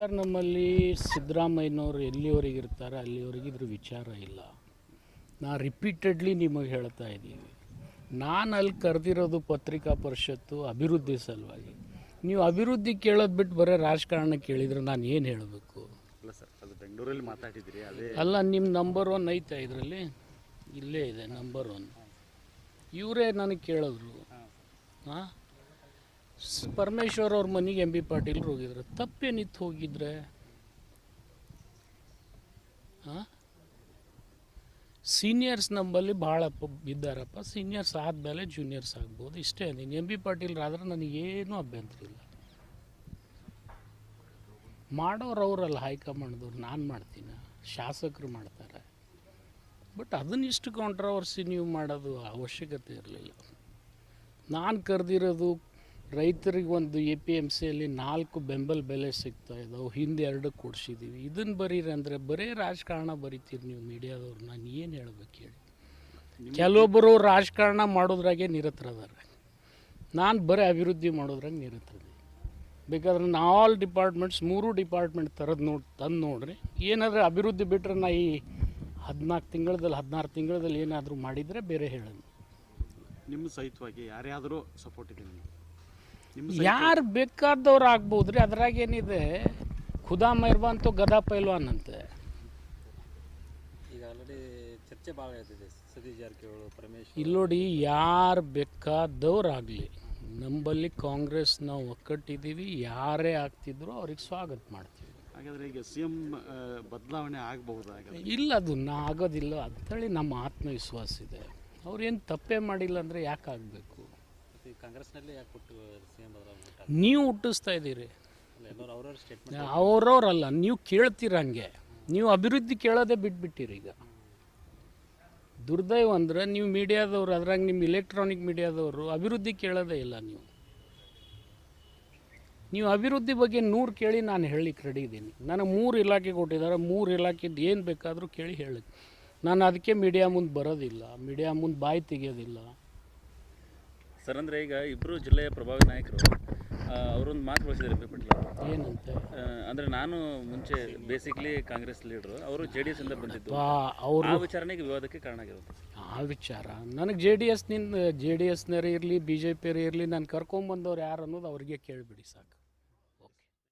Sir ನಮ್ಮಲ್ಲಿ ಸಿದ್ದರಾಮಯ್ಯನವರು ಎಲ್ಲಿವರೆಗೆ ಇರ್ತಾರೆ ಅಲ್ಲಿವರೆಗೆ ಇದ್ರ ವಿಚಾರ ಇಲ್ಲ. ನಾ ರಿಪೀಟೆಡ್ಲಿ ನಿಮಗೆ ಹೇಳ್ತಾ ಇದ್ದೀವಿ ನಾನು ಅಲ್ಲಿ ಕರೆದಿರೋದು ಪತ್ರಿಕಾ ಪರಿಷತ್ತು ಅಭಿವೃದ್ಧಿ ಸಲುವಾಗಿ. ನೀವು ಅಭಿವೃದ್ಧಿ ಕೇಳೋದು ಬಿಟ್ಟು ಬರೀ ರಾಜಕಾರಣ ಕೇಳಿದ್ರೆ ನಾನು ಏನು ಹೇಳಬೇಕು? ಅಲ್ಲ ಸರ್ ಅದು ಬೆಂಗಳೂರಲ್ಲಿ ಮಾತಾಡಿದ್ರಿ ಅದೇ ಅಲ್ಲ ನಿಮ್ಮ ನಂಬರ್ ಒನ್ ಐತೆ ಇದರಲ್ಲಿ? ಇಲ್ಲೇ ಇದೆ ನಂಬರ್ ಒನ್ ಇವರೇ ನನಗೆ ಕೇಳಿದ್ರು. ಹಾಂ. ಪರಮೇಶ್ವರ್ ಅವ್ರ ಮನೆಗೆ ಎಂ ಬಿ ಪಾಟೀಲ್ರು ಹೋಗಿದ್ರು. ತಪ್ಪೇನಿತ್ತು ಹೋಗಿದ್ರೆ? ಸೀನಿಯರ್ಸ್ ನಮ್ಮಲ್ಲಿ ಭಾಳ ಇದ್ದಾರಪ್ಪ. ಸೀನಿಯರ್ಸ್ ಆದಮೇಲೆ ಜೂನಿಯರ್ಸ್ ಆಗ್ಬೋದು. ಇಷ್ಟೇ ನೀನು ಎಂ ಬಿ ಪಾಟೀಲ್ರಾದ್ರೆ ನನಗೇನು ಅಭ್ಯಂತರ ಇಲ್ಲ. ಮಾಡೋರು ಅವರಲ್ಲ ಹೈಕಮಾಂಡ್ದವ್ರು. ನಾನು ಮಾಡ್ತೀನಿ. ಶಾಸಕರು ಮಾಡ್ತಾರೆ. ಬಟ್ ಅದನ್ನ ಇಷ್ಟು ಕಾಂಟ್ರವರ್ಸಿ ನೀವು ಮಾಡೋದು ಅವಶ್ಯಕತೆ ಇರಲಿಲ್ಲ. ನಾನು ಕರೆದಿರೋದು ರೈತರಿಗೆ ಒಂದು ಎ ಪಿ ಎಂ ಸಿಯಲ್ಲಿ ನಾಲ್ಕು ಬೆಂಬಲ ಬೆಲೆ ಸಿಗ್ತಾ ಇದ್ದಾವೆ ಹಿಂದೆ ಎರಡು ಕೊಡ್ಸಿದ್ದೀವಿ ಇದನ್ನು ಬರೀರಿ ಅಂದರೆ ಬರೀ ರಾಜಕಾರಣ ಬರೀತೀರಿ ನೀವು ಮೀಡಿಯಾದವ್ರು. ನಾನು ಏನು ಹೇಳ್ಬೇಕು ಹೇಳಿ. ಕೆಲವೊಬ್ಬರು ರಾಜಕಾರಣ ಮಾಡೋದ್ರಾಗೆ ನಿರತರದಾರೆ ನಾನು ಬರೀ ಅಭಿವೃದ್ಧಿ ಮಾಡೋದ್ರಾಗ ನಿರತರದೆ ಬೇಕಾದ್ರೆ ನಾ ಆಲ್ ಡಿಪಾರ್ಟ್ಮೆಂಟ್ಸ್ ಮೂರು ಡಿಪಾರ್ಟ್ಮೆಂಟ್ ಥರದ್ದು ನೋಡಿ ತಂದು ನೋಡ್ರಿ. ಏನಾದರೂ ಅಭಿವೃದ್ಧಿ ಬಿಟ್ಟರೆ ನಾ ಈ ಹದಿನಾಲ್ಕು ತಿಂಗಳದಲ್ಲಿ ಹದಿನಾರು ತಿಂಗಳಲ್ಲಿ ಏನಾದರೂ ಮಾಡಿದರೆ ಬೇರೆ ಹೇಳೋದು. ನಿಮ್ಮ ಸಹಿತವಾಗಿ ಯಾರ್ಯಾದರೂ ಸಪೋರ್ಟ್ ಇದೆ ನಿಮಗೆ ನಿಮ್ಮ ಯಾರು ಬೇಕಾದವ್ರು ಆಗ್ಬೋದು ರೀ ಅದ್ರಾಗೇನಿದೆ ಖುದಾ ಮೆಹರ್ಬಾನ್ ಗದಾ ಪೈಲ್ವಾನ್ ಅಂತೆ. ಈಗ ಆಲ್ರೆಡಿ ಚರ್ಚೆ ಭಾಳ ಆಯ್ತಿದೆ ಸತೀಶ್ ಜಾರಕಿಹೊಳಿ ಪರಮೇಶ್ ಇಲ್ಲಿ ನೋಡಿ ಯಾರು ಬೇಕಾದವ್ರಾಗಲಿ ನಂಬಲ್ಲಿ ಕಾಂಗ್ರೆಸ್ ನಾವು ಒಕ್ಕಟ್ಟಿದ್ದೀವಿ ಯಾರೇ ಆಗ್ತಿದ್ರು ಅವ್ರಿಗೆ ಸ್ವಾಗತ ಮಾಡ್ತೀವಿ. ಹಾಗಾದ್ರೆ ಈಗ ಸಿ ಎಂ ಬದಲಾವಣೆ ಆಗಬಹುದಾ ಇಲ್ಲ ಅದು ನಾ ಆಗೋದಿಲ್ಲ. ಅಂತೇಳಿ ನಮ್ಮ ಆತ್ಮವಿಶ್ವಾಸ ಇದೆ. ಅವ್ರೇನು ತಪ್ಪೇ ಮಾಡಿಲ್ಲ ಅಂದರೆ ಯಾಕೆ ಆಗಬೇಕು? ಈ ಕಾಂಗ್ರೆಸ್ನಲ್ಲಿ ಯಾಕೆ ಕೊಟ್ಟು ಸಿ ಎಂ ನೀವು ಹುಟ್ಟಿಸ್ತಾ ಇದ್ದೀರಿ. ಅವ್ರವ್ರಲ್ಲ ನೀವು ಕೇಳ್ತೀರಂಗೆ ನೀವು ಅಭಿವೃದ್ಧಿ ಕೇಳೋದೇ ಬಿಟ್ಬಿಟ್ಟಿರಿ ಈಗ. ದುರ್ದೈವ ಅಂದ್ರೆ ನೀವು ಮೀಡಿಯಾದವ್ರು ಅದ್ರಾಗ ನಿಮ್ಮ ಇಲೆಕ್ಟ್ರಾನಿಕ್ ಮೀಡಿಯಾದವರು ಅಭಿವೃದ್ಧಿ ಕೇಳೋದೇ ಇಲ್ಲ ನೀವು. ನೀವು ಅಭಿವೃದ್ಧಿ ಬಗ್ಗೆ ನೂರು ಕೇಳಿ ನಾನು ಹೇಳಲಿಕ್ಕೆ ರೆಡಿ ಇದ್ದೀನಿ. ನನಗೆ ಮೂರು ಇಲಾಖೆ ಕೊಟ್ಟಿದ್ದಾರೆ ಮೂರು ಇಲಾಖೆದು ಏನು ಬೇಕಾದರೂ ಕೇಳಿ ಹೇಳಿ. ನಾನು ಅದಕ್ಕೆ ಮೀಡಿಯಾ ಮುಂದೆ ಬರೋದಿಲ್ಲ ಮೀಡಿಯಾ ಮುಂದೆ ಬಾಯಿ ತೆಗೆಯೋದಿಲ್ಲ. ಸರ್ ಅಂದರೆ ಈಗ ಇಬ್ಬರು ಜಿಲ್ಲೆಯ ಪ್ರಭಾವಿ ನಾಯಕರು ಅವರೊಂದು ಮಾತು ಬಳಸಿದ್ದಾರೆ ಬಿ ಪಟೇಲ್. ಏನಂತೆ? ಅಂದರೆ ನಾನು ಮುಂಚೆ ಬೇಸಿಕ್ಲಿ ಕಾಂಗ್ರೆಸ್ ಲೀಡ್ರು ಅವರು ಜೆ ಡಿ ಎಸ್ ಇಂದ ಬಂದಿದ್ದು. ಅವರು ಆ ವಿಚಾರಣೆಗೆ ವಿವಾದಕ್ಕೆ ಕಾರಣ ಆಗಿರುತ್ತೆ ಆ ವಿಚಾರ? ನನಗೆ ಜೆ ಡಿ ಎಸ್ನಿಂದ ಜೆ ಡಿ ಎಸ್ನರೇ ಇರಲಿ ಬಿ ಜೆ ಪಿಯರೇ ಇರಲಿ ನಾನು ಕರ್ಕೊಂಬಂದವ್ರು ಯಾರು ಅನ್ನೋದು ಅವ್ರಿಗೆ ಕೇಳಿಬಿಡಿ ಸಾಕು.